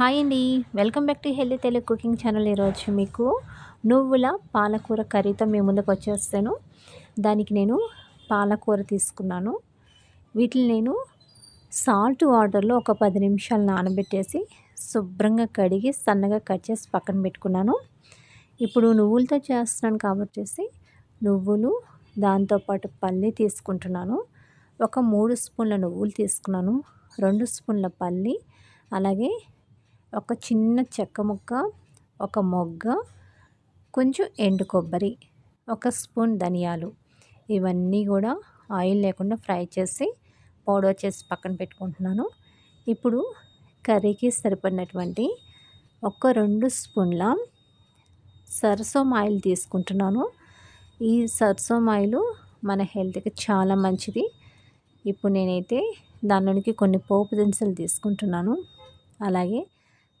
Hi అండి. Welcome back to healthy Telugu cooking channel ఈరోజు మీకు నువ్వుల పాలకూర కర్రీతో మీ ముందుకు వచ్చేస్తాను. దానికి నేను పాలకూర తీసుకున్నాను. వీటిని నేను సాల్ట్ వాటర్లో ఒక పది నిమిషాలు నానబెట్టేసి శుభ్రంగా కడిగి సన్నగా కట్ చేసి పక్కన పెట్టుకున్నాను. ఇప్పుడు నువ్వులతో చేస్తున్నాను కాబట్టి నువ్వులు దాంతోపాటు పల్లి తీసుకుంటున్నాను. ఒక మూడు స్పూన్ల నువ్వులు తీసుకున్నాను. రెండు స్పూన్ల పల్లి అలాగే ఒక చిన్న చెక్క ముక్క ఒక మొగ్గ కొంచెం ఎండు కొబ్బరి ఒక స్పూన్ ధనియాలు. ఇవన్నీ కూడా ఆయిల్ లేకుండా ఫ్రై చేసి పౌడర్ చేసి పక్కన పెట్టుకుంటున్నాను. ఇప్పుడు కర్రీకి సరిపడినటువంటి ఒక రెండు స్పూన్ల సరసం ఆయిల్ తీసుకుంటున్నాను. ఈ సరసోం ఆయిల్ మన హెల్త్కి చాలా మంచిది. ఇప్పుడు నేనైతే దానిలోనికి కొన్ని పోపు దినుసులు తీసుకుంటున్నాను. అలాగే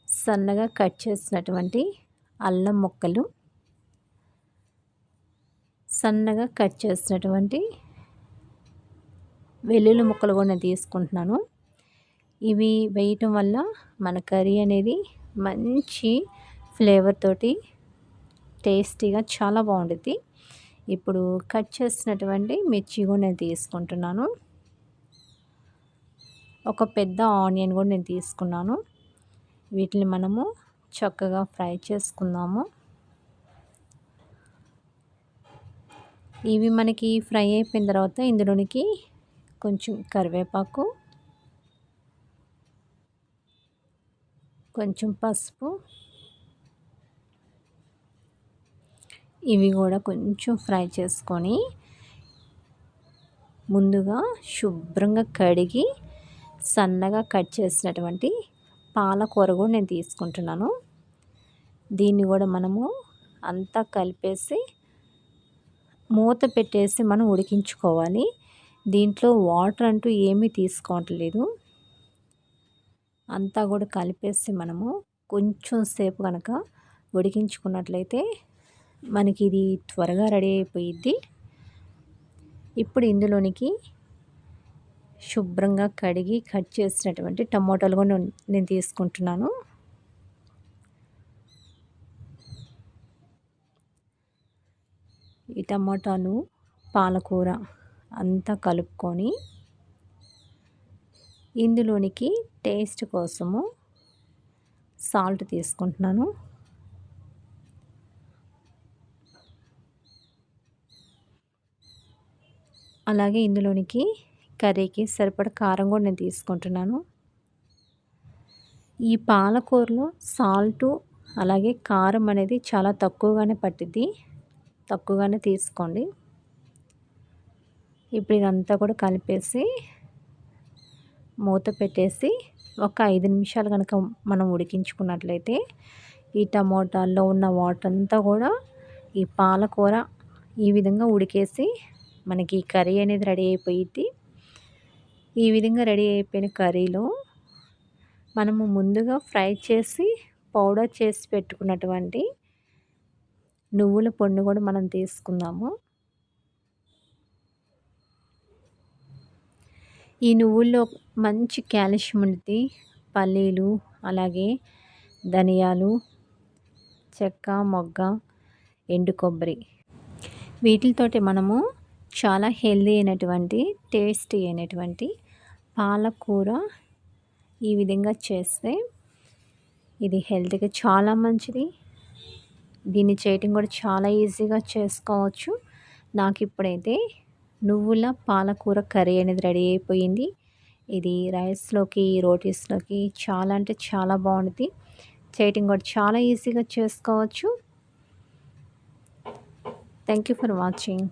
సన్నగా కట్ చేసినటువంటి అల్లం ముక్కలు సన్నగా కట్ చేసినటువంటి వెల్లుల్లి ముక్కలు కూడా నేను తీసుకుంటున్నాను. ఇవి వేయటం వల్ల మన కర్రీ అనేది మంచి ఫ్లేవర్ తోటి టేస్టీగా చాలా బాగుంటుంది ఇప్పుడు కట్ చేసినటువంటి మిర్చి కూడా నేను తీసుకుంటున్నాను. ఒక పెద్ద ఆనియన్ కూడా నేను తీసుకున్నాను. వీటిని మనము చక్కగా ఫ్రై చేసుకుందాము. ఇవి మనకి ఫ్రై అయిపోయిన తర్వాత ఇందులోనికి కొంచెం కరివేపాకు కొంచెం పసుపు ఇవి కూడా కొంచెం ఫ్రై చేసుకొని ముందుగా శుభ్రంగా కడిగి సన్నగా కట్ చేసినటువంటి పాలకూర కూడా నేను తీసుకుంటున్నాను. దీన్ని కూడా మనము అంతా కలిపేసి మూత పెట్టేసి మనం ఉడికించుకోవాలి. దీంట్లో వాటర్ అంటూ ఏమీ తీసుకోవట్లేదు. అంతా కూడా కలిపేసి మనము కొంచెం సేపు కనుక ఉడికించుకున్నట్లయితే మనకి ఇది త్వరగా రెడీ అయిపోయిద్ది. ఇప్పుడు ఇందులోనికి శుభ్రంగా కడిగి కట్ చేసినటువంటి టమోటాలు కూడా నేను తీసుకుంటున్నాను. ఈ టమాటాలు పాలకూర అంతా కలుపుకొని ఇందులోనికి టేస్ట్ కోసము సాల్ట్ తీసుకుంటున్నాను. అలాగే ఇందులోనికి కర్రీకి సరిపడ కారం కూడా నేను తీసుకుంటున్నాను. ఈ పాలకూరలో సాల్టు అలాగే కారం అనేది చాలా తక్కువగానే పట్టిద్ది. తక్కువగానే తీసుకోండి. ఇప్పుడు ఇదంతా కూడా కలిపేసి మూత పెట్టేసి ఒక ఐదు నిమిషాలు కనుక మనం ఉడికించుకున్నట్లయితే ఈ టమోటాల్లో ఉన్న వాటర్ అంతా కూడా ఈ పాలకూర ఈ విధంగా ఉడికేసి మనకి కర్రీ అనేది రెడీ అయిపోయిద్ది. ఈ విధంగా రెడీ అయిపోయిన కర్రీలో మనము ముందుగా ఫ్రై చేసి పౌడర్ చేసి పెట్టుకున్నటువంటి నువ్వుల పొన్ను కూడా మనం తీసుకుందాము. ఈ నువ్వుల్లో మంచి కాల్షియం ఉంటుంది. పల్లీలు అలాగే ధనియాలు చెక్క మొగ్గ ఎండు కొబ్బరి. వీటితోటి మనము చాలా హెల్దీ అయినటువంటి టేస్టీ అయినటువంటి పాలకూర ఈ విధంగా చేస్తే ఇది హెల్త్కి చాలా మంచిది. దీన్ని చేయటం కూడా చాలా ఈజీగా చేసుకోవచ్చు. నాకు ఇప్పుడైతే నువ్వుల పాలకూర కర్రీ అనేది రెడీ అయిపోయింది. ఇది రైస్లోకి రోటీస్లోకి చాలా అంటే చాలా బాగుంటుంది. చేయటం కూడా చాలా ఈజీగా చేసుకోవచ్చు. Thank you for watching.